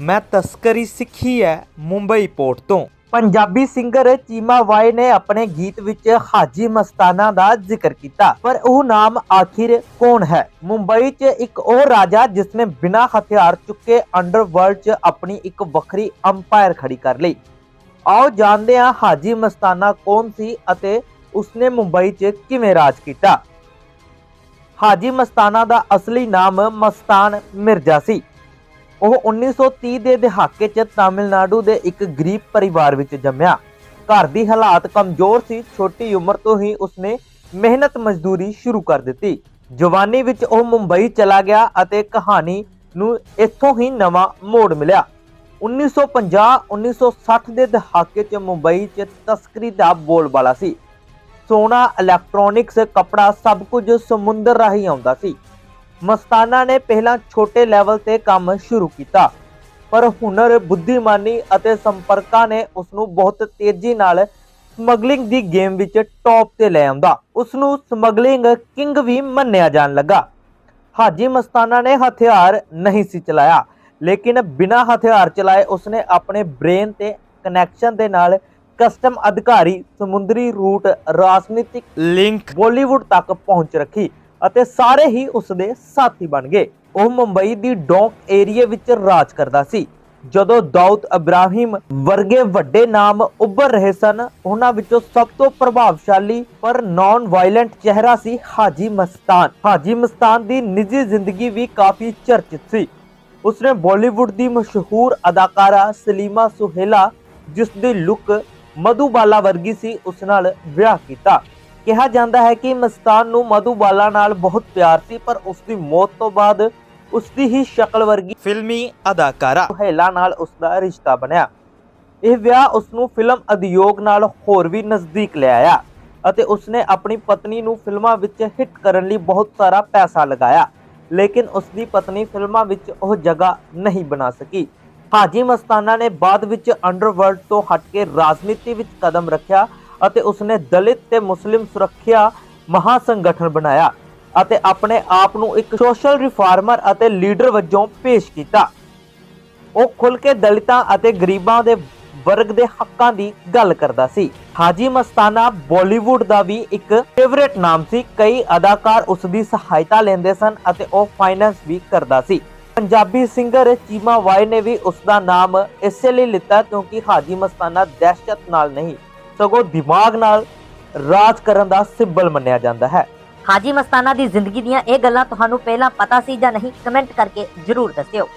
ਮੈਂ ਤਸਕਰੀ ਸਿੱਖੀ ਹੈ ਮੁੰਬਈ ਪੋਰਟ ਤੋਂ। ਪੰਜਾਬੀ ਸਿੰਗਰ ਚੀਮਾ ਵਾਈ ਨੇ ਆਪਣੇ ਗੀਤ ਵਿੱਚ ਹਾਜੀ ਮਸਤਾਨਾ ਦਾ ਜ਼ਿਕਰ ਕੀਤਾ। ਪਰ ਉਹ ਨਾਮ ਆਖਿਰ ਕੌਣ ਹੈ? ਮੁੰਬਈ 'ਚ ਇੱਕ ਉਹ ਰਾਜਾ ਜਿਸ ਬਿਨਾਂ ਹਥਿਆਰ ਚੁੱਕੇ ਅੰਡਰਵਰਲਡ 'ਚ ਆਪਣੀ ਇੱਕ ਵੱਖਰੀ ਅੰਪਾਇਰ ਖੜੀ ਕਰ ਲਈ। ਆਓ ਜਾਣਦੇ ਹਾਂ ਹਾਜੀ ਮਸਤਾਨਾ ਕੌਣ ਸੀ ਅਤੇ ਉਸਨੇ ਮੁੰਬਈ 'ਚ ਕਿਵੇਂ ਰਾਜ ਕੀਤਾ। ਹਾਜੀ ਮਸਤਾਨਾ ਦਾ ਅਸਲੀ ਨਾਮ ਮਸਤਾਨ ਮਿਰਜ਼ਾ ਸੀ। ਉਹ 1930 ਦੇ ਦਹਾਕੇ 'ਚ ਤਾਮਿਲਨਾਡੂ ਦੇ ਇੱਕ ਗਰੀਬ ਪਰਿਵਾਰ ਵਿੱਚ ਜੰਮਿਆ। ਘਰ ਦੀ ਹਾਲਾਤ ਕਮਜ਼ੋਰ ਸੀ, ਛੋਟੀ ਉਮਰ ਤੋਂ ਹੀ ਉਸਨੇ ਮਿਹਨਤ ਮਜ਼ਦੂਰੀ ਸ਼ੁਰੂ ਕਰ ਦਿੱਤੀ। ਜਵਾਨੀ ਵਿੱਚ ਉਹ ਮੁੰਬਈ ਚਲਾ ਗਿਆ ਅਤੇ ਕਹਾਣੀ ਨੂੰ ਇੱਥੋਂ ਹੀ ਨਵਾਂ ਮੋੜ ਮਿਲਿਆ। 1950-1960 ਦੇ ਦਹਾਕੇ 'ਚ ਮੁੰਬਈ 'ਚ ਤਸਕਰੀ ਦਾ ਬੋਲਬਾਲਾ ਸੀ। ਸੋਨਾ ਇਲੈਕਟ੍ਰੋਨਿਕਸ, ਕੱਪੜਾ ਸਭ ਕੁਝ ਸਮੁੰਦਰ ਰਾਹੀਂ ਆਉਂਦਾ ਸੀ। ਮਸਤਾਨਾ ਨੇ ਪਹਿਲਾਂ ਛੋਟੇ ਲੈਵਲ ਤੇ ਕੰਮ ਸ਼ੁਰੂ ਕੀਤਾ ਪਰ ਹੁਨਰ ਬੁੱਧੀਮਾਨੀ ਅਤੇ ਸੰਪਰਕਾਂ ਨੇ ਉਸ ਨੂੰ ਬਹੁਤ ਤੇਜ਼ੀ ਨਾਲ ਸਮਗਲਿੰਗ ਦੀ ਗੇਮ ਵਿੱਚ ਟੌਪ ਤੇ ਲੈ ਆਉਂਦਾ। ਉਸ ਨੂੰ ਸਮਗਲਿੰਗ ਕਿੰਗ ਵੀ ਮੰਨਿਆ ਜਾਣ ਲੱਗਾ। ਹਾਜੀ ਮਸਤਾਨਾ ਨੇ ਹਥਿਆਰ ਨਹੀਂ ਸੀ ਚਲਾਇਆ ਲੇਕਿਨ ਬਿਨਾਂ ਹਥਿਆਰ ਚਲਾਏ ਉਸਨੇ ਆਪਣੇ ਬ੍ਰੇਨ ਤੇ ਕਨੈਕਸ਼ਨ ਦੇ ਨਾਲ ਕਸਟਮ ਅਧਿਕਾਰੀ ਸਮੁੰਦਰੀ ਰੂਟ ਰਾਜਨੀਤਿਕ ਲਿੰਕ ਬਾਲੀਵੁੱਡ ਤੱਕ ਪਹੁੰਚ ਰੱਖੀ। ਅਤੇ ਸਾਰੇ ਹੀ ਉਸਦੇ ਸਾਥੀ ਬਣ ਗਏ। ਉਹ ਮੁੰਬਈ ਦੀ ਡੌਂਕ ਏਰੀਆ ਵਿੱਚ ਰਾਜ ਕਰਦਾ ਸੀ। ਜਦੋਂ ਦਾਊਦ ਇਬਰਾਹਿਮ ਵਰਗੇ ਵੱਡੇ ਨਾਮ ਉੱਭਰ ਰਹੇ ਸਨ, ਉਹਨਾਂ ਵਿੱਚੋਂ ਸਭ ਤੋਂ ਪ੍ਰਭਾਵਸ਼ਾਲੀ ਪਰ ਨਾਨ ਵਾਇਲੈਂਟ ਚਿਹਰਾ ਸੀ ਹਾਜੀ ਮਸਤਾਨ। ਹਾਜੀ ਮਸਤਾਨ ਦੀ ਨਿੱਜੀ ਜ਼ਿੰਦਗੀ ਵੀ ਕਾਫੀ ਚਰਚਿਤ ਸੀ। ਉਸਨੇ ਬਾਲੀਵੁੱਡ ਦੀ ਮਸ਼ਹੂਰ ਅਦਾਕਾਰਾ ਸਲੀਮਾ ਸੁਹੇਲਾ ਜਿਸ ਦੀ ਲੁੱਕ ਮਧੂਬਾਲਾ ਵਰਗੀ ਸੀ, ਉਸ ਨਾਲ ਵਿਆਹ ਕੀਤਾ। ਕਿਹਾ ਜਾਂਦਾ ਹੈ ਕਿ ਮਸਤਾਨ ਨੂੰ ਮਧੂਬਾਲਾ ਨਾਲ ਬਹੁਤ ਪਿਆਰ ਸੀ ਪਰ ਉਸ ਦੀ ਮੌਤ ਤੋਂ ਬਾਅਦ ਉਸ ਦੀ ਹੀ ਸ਼ਕਲ ਵਰਗੀ ਫਿਲਮੀ ਅਦਾਕਾਰਾ। ਸੁਹੇਲਾ ਨਾਲ ਉਸ ਦਾ ਰਿਸ਼ਤਾ ਬਣਿਆ। ਇਹ ਵਿਆਹ ਉਸ ਨੂੰ ਫਿਲਮ ਉਦਯੋਗ ਨਾਲ ਹੋਰ ਵੀ ਨਜ਼ਦੀਕ ਲੈ ਆਇਆ ਅਤੇ ਉਸਨੇ ਆਪਣੀ ਪਤਨੀ ਨੂੰ ਫਿਲਮਾਂ ਵਿੱਚ ਹਿੱਟ ਕਰਨ ਲਈ ਬਹੁਤ ਸਾਰਾ ਪੈਸਾ ਲਗਾਇਆ ਲੇਕਿਨ ਉਸ ਦੀ ਪਤਨੀ ਫਿਲਮਾਂ ਵਿੱਚ ਉਹ ਜਗ੍ਹਾ ਨਹੀਂ ਬਣਾ ਸਕੀ। ਹਾਜੀ ਮਸਤਾਨਾ ਨੇ ਬਾਅਦ ਵਿੱਚ ਅੰਡਰਵਰਲਡ ਤੋਂ ਹਟ ਕੇ ਰਾਜਨੀਤੀ ਵਿੱਚ ਕਦਮ ਰੱਖਿਆ ਅਤੇ ਉਸਨੇ ਦਲਿਤ ਤੇ ਮੁਸਲਿਮ ਸੁਰੱਖਿਆ ਮਹਾ ਸੰਗਠਨ ਬਣਾਇਆ ਅਤੇ ਆਪਣੇ ਆਪ ਨੂੰ ਇੱਕ ਸੋਸ਼ਲ ਰਿਫਾਰਮਰ ਅਤੇ ਲੀਡਰ ਵਜੋਂ ਪੇਸ਼ ਕੀਤਾ। ਉਹ ਖੁੱਲ ਕੇ ਦਲਿਤਾਂ ਅਤੇ ਗਰੀਬਾਂ ਦੇ ਵਰਗ ਦੇ ਹੱਕਾਂ ਦੀ ਗੱਲ ਕਰਦਾ ਸੀ। ਹਾਜੀ ਮਸਤਾਨਾ ਬਾਲੀਵੁੱਡ ਦਾ ਵੀ ਇੱਕ ਫੇਵਰੇਟ ਨਾਮ ਸੀ। ਕਈ ਅਦਾਕਾਰ ਉਸ ਦੀ ਸਹਾਇਤਾ ਲੈਂਦੇ ਸਨ ਅਤੇ ਉਹ ਫਾਈਨੈਂਸ ਵੀ ਕਰਦਾ ਸੀ। ਪੰਜਾਬੀ ਸਿੰਗਰ ਚੀਮਾ ਵਾਈ ਨੇ ਵੀ ਉਸ ਦਾ ਨਾਮ ਇਸੇ ਲਈ ਲਿੱਤਾ ਕਿਉਂਕਿ ਹਾਜੀ ਮਸਤਾਨਾ ਦਹਿਸ਼ਤ ਨਾਲ ਨਹੀਂ, ਸਗੋਂ ਦਿਮਾਗ ਨਾਲ ਰਾਜ ਕਰਨ ਦਾ ਸਿੰਬਲ ਮੰਨਿਆ ਜਾਂਦਾ ਹੈ। ਹਾਜੀ ਮਸਤਾਨਾ ਦੀ ਜ਼ਿੰਦਗੀ ਦੀਆਂ ਇਹ ਗੱਲਾਂ ਤੁਹਾਨੂੰ ਪਹਿਲਾਂ ਪਤਾ ਸੀ ਜਾਂ ਨਹੀਂ, ਕਮੈਂਟ ਕਰਕੇ ਜਰੂਰ ਦੱਸਿਓ।